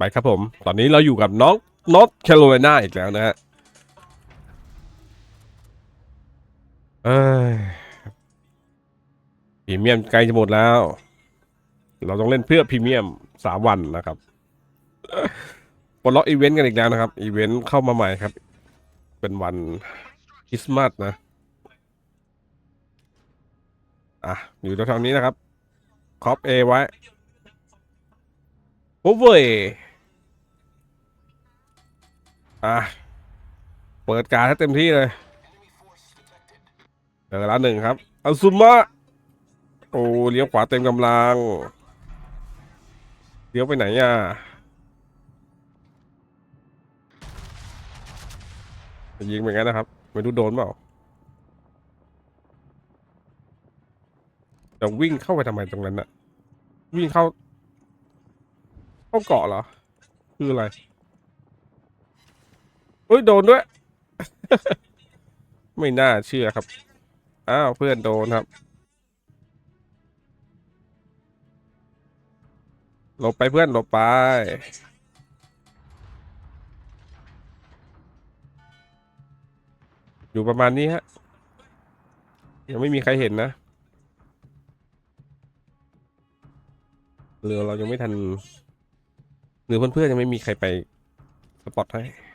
ไปครับผม ตอนนี้เราอยู่กับน้องนอตแคโรไลนาอีกแล้วนะฮะเอ้ยพรีเมียมใกล้จะหมดแล้ว เราต้องเล่นเพื่อพรีเมียมสามวันนะครับปลดล็อกอีเวนต์กันอีกแล้วนะครับอีเวนต์เข้ามาใหม่ครับ เป็นวันคริสต์มาสนะ อะ อยู่ตรงนี้นะครับคอปเอไว้โอเว้ย อะ เปิดการให้เต็มที่เลยเจอแล้วหนึ่งครับอัลซุมะโอ้เลี้ยวขวาเต็มกำลัง เลี้ยวไปไหนอะจะยิงไปงั้นนะครับ ไม่รู้โดนเปล่าแต่วิ่งเข้าไปทำไมตรงนั้นน่ะวิ่งเข้า เข้าเกาะเหรอ คืออะไร เฮ้ยโดนด้วย ไม่น่าเชื่อครับ อ้าวเพื่อนโดนครับหลบไปเพื่อนหลบไป อยู่ประมาณนี้ฮะ ยังไม่มีใครเห็นนะเรือเรายังไม่ทันหรือเพื่อนๆยังไม่มีใครไปสปอตให้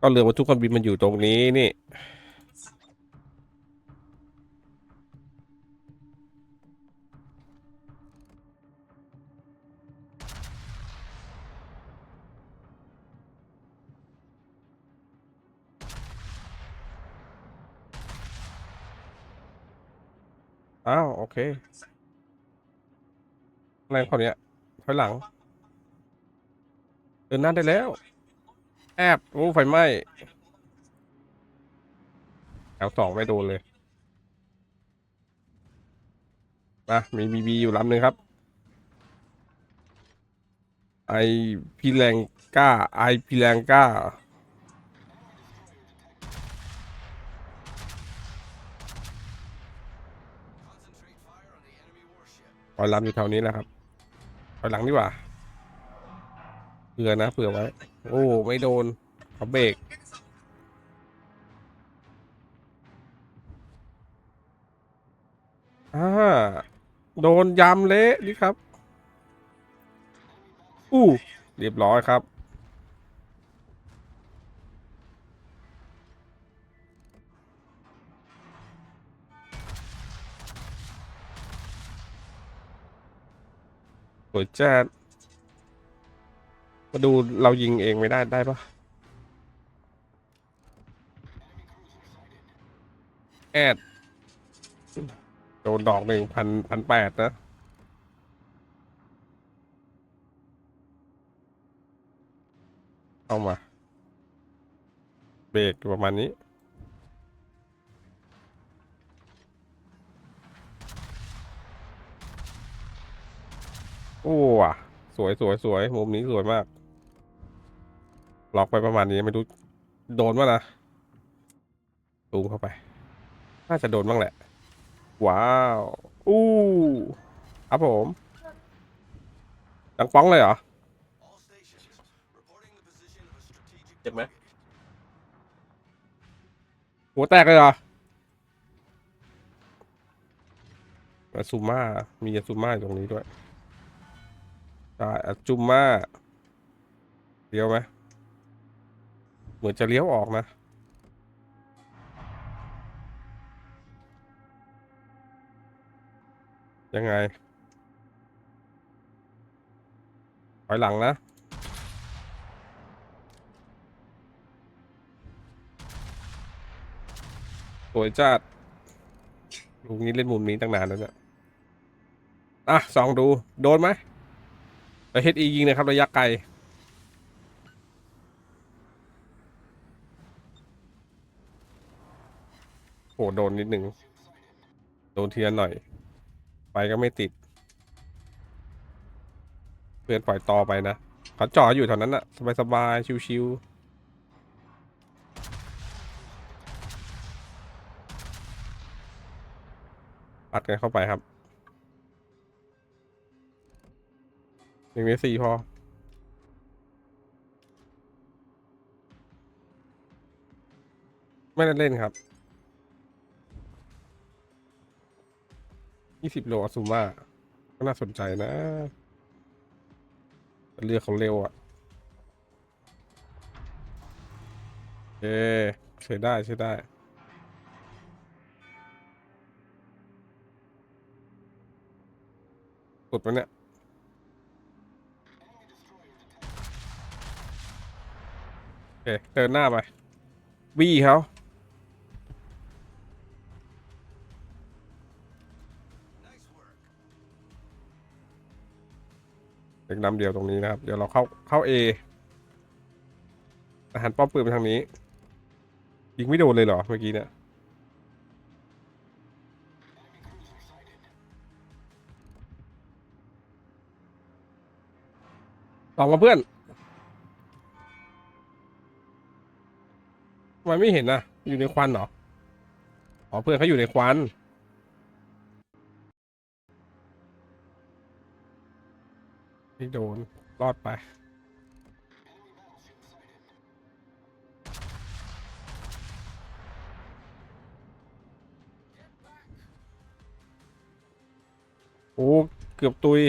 ก็เรือบรรทุกคนบินมันอยู่ตรงนี้นี่อ้าวโอเคแรงคนเนี้ยถอยหลังเดินหน้าได้แล้ว แอบโอ้ไฟไหม้แถวสองไม่โดนเลยมามีบีบีอยู่ลำหนึ่งครับ ไอพีแรงก้า ไอพีแรงก้าปล่อยลำอยู่แถวนี้แหละครับปล่อยหลังดีกว่าเผื่อนะเผื่อไว้ โอ้ไม่โดนเขาเบรกอ่าโดนยำเละนี่ครับ อู้เรียบร้อยครับสวยจัด มาดูเรายิงเองไม่ได้ได้ปะแอด โดนดอกหนึ่งพันพันแปดนะ เข้ามา เบรกประมาณนี้ โอ้ว่ะ สวยสวยสวยมุมนี้สวยมาก ล็อกไปประมาณนี้ไม่รู้โดนวะนะตูมเข้าไป น่าจะโดนบ้างแหละ ว้าว อู้ครับผมดังป้องเลยเหรอ เจ็บไหมหัวแตกเลยเหรออาซูมามีอาซูมาอยู่ตรงนี้ด้วยได้อะจุมมาเลี้ยวไหม เหมือนจะเลี้ยวออกนะ ยังไงถอยหลังนะสวยจัดลูกนี้เล่นมุมนี้ตั้งนานแล้วเนี่ยอะสองดู โดนไหมไปเฮดอียิงนะครับ ระยะไกล หโดนนิดหนึ่งโดนเทียนหน่อย ไปก็ไม่ติด เพื่อนปล่อยต่อไปนะเขาจ่ออยู่แถวนั้นอะสบายๆชิวๆปัดกันเข้าไปครับหนึ่งในสี่พอ ไม่ได้เล่นครับ ยี่สิบโลอซูมาก็น่าสนใจนะเรือเขาเร็วอะ่ะโอเใช้ได้ใช้ได้กดไปเนี่ยโอเคเดินหน้าไปวี่เขา เด็กนำเดียวตรงนี้นะครับ เดี๋ยวเราเข้าเข้า A อาหารป้อมปืนไปทางนี้ ยิงไม่โดนเลยเหรอเมื่อกี้เนี่ยออกมาเพื่อนทำไมไม่เห็นนะอยู่ในควันเหรออ๋อเพื่อนเขาอยู่ในควัน ไม่โดน รอดไป โอ้ เกือบตุย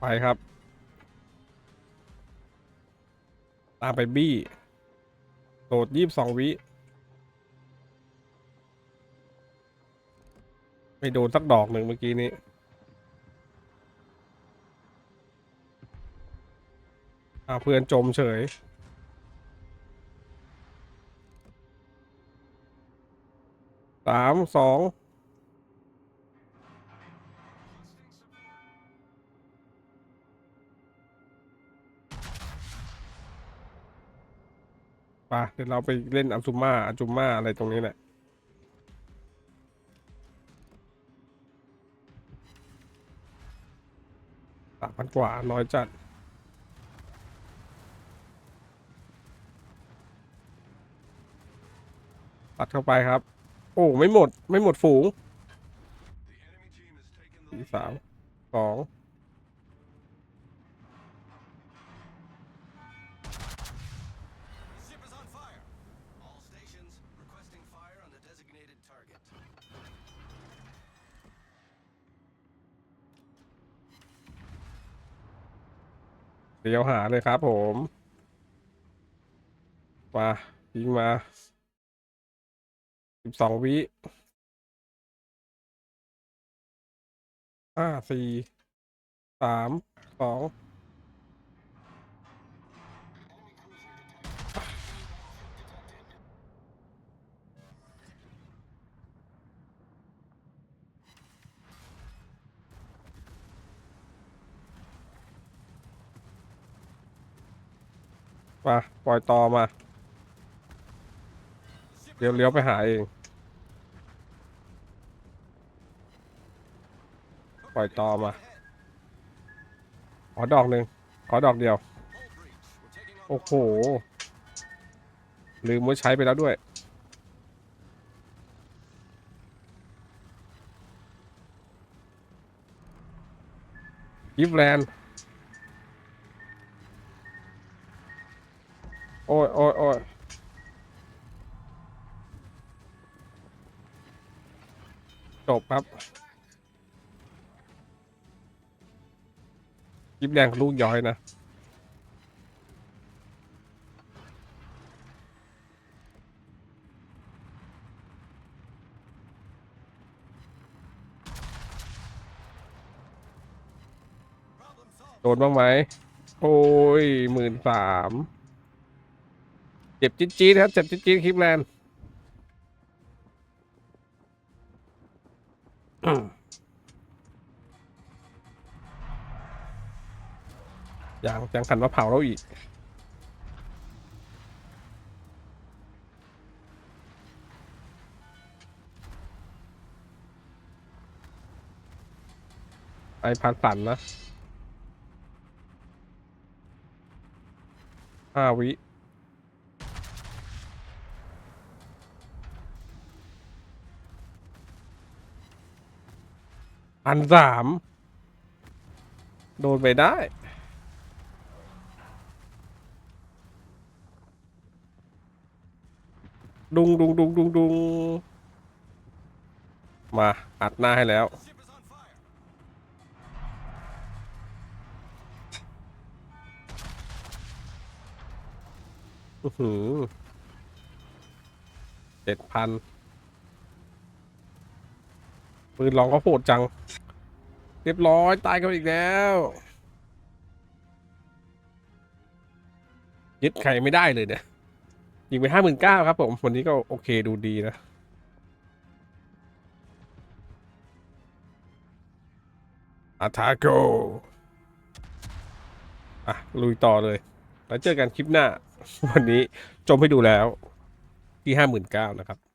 ไปครับ ตามไปบี้โดดยี่สิบสองวิ ไม่โดนสักดอกหนึ่งเมื่อกี้นี้ อ่าเพื่อนจมเฉย สามสอง ไปเดี๋ยวเราไปเล่นอัมซุม่าอัจุม่าอะไรตรงนี้แหละ สามพันกว่าน้อยจัด ตัดเข้าไปครับ โอ้ ไม่หมด ไม่หมดฝูงสี่สามสอง เดี๋ยวหาเลยครับผมมายิงมาสิบสองวิห้าสี่สามสอง มา ปล่อยต่อมา เดี๋ยวเลี้ยวไปหาเอง ปล่อยต่อมา ขอดอกหนึ่ง ขอดอกเดียว โอ้โห ลืมว่าใช้ไปแล้วด้วยกิฟแลนด์ โอ้ยโอ้ยโอ้ยจบครับกิฟแด์กับลูกย้อยนะ โดนบ้างไหม โอ้ยหมื่นสาม เจ็บจี๊ดจี๊ครับเจ็บจี๊ดจี๊คลิปแลนอย่างยังขันมาเผาเราอีกไปพันสันนะห้าวิ อันสามโดนไปได้ ดุงดุงดุงดุงดุงมา อัดหน้าให้แล้ว อือหือเจ็ดพัน ปืนลองก็โหดจัง เรียบร้อยตายกันอีกแล้วยึดใครไม่ได้เลยเนี่ยยิงไปห้าหมื่นเก้าครับผมวันนี้ก็โอเคดูดีนะอาทาโกอะ ลุยต่อเลย แล้วเจอกันคลิปหน้า วันนี้จมให้ดูแล้วที่ห้าหมื่นเก้านะครับ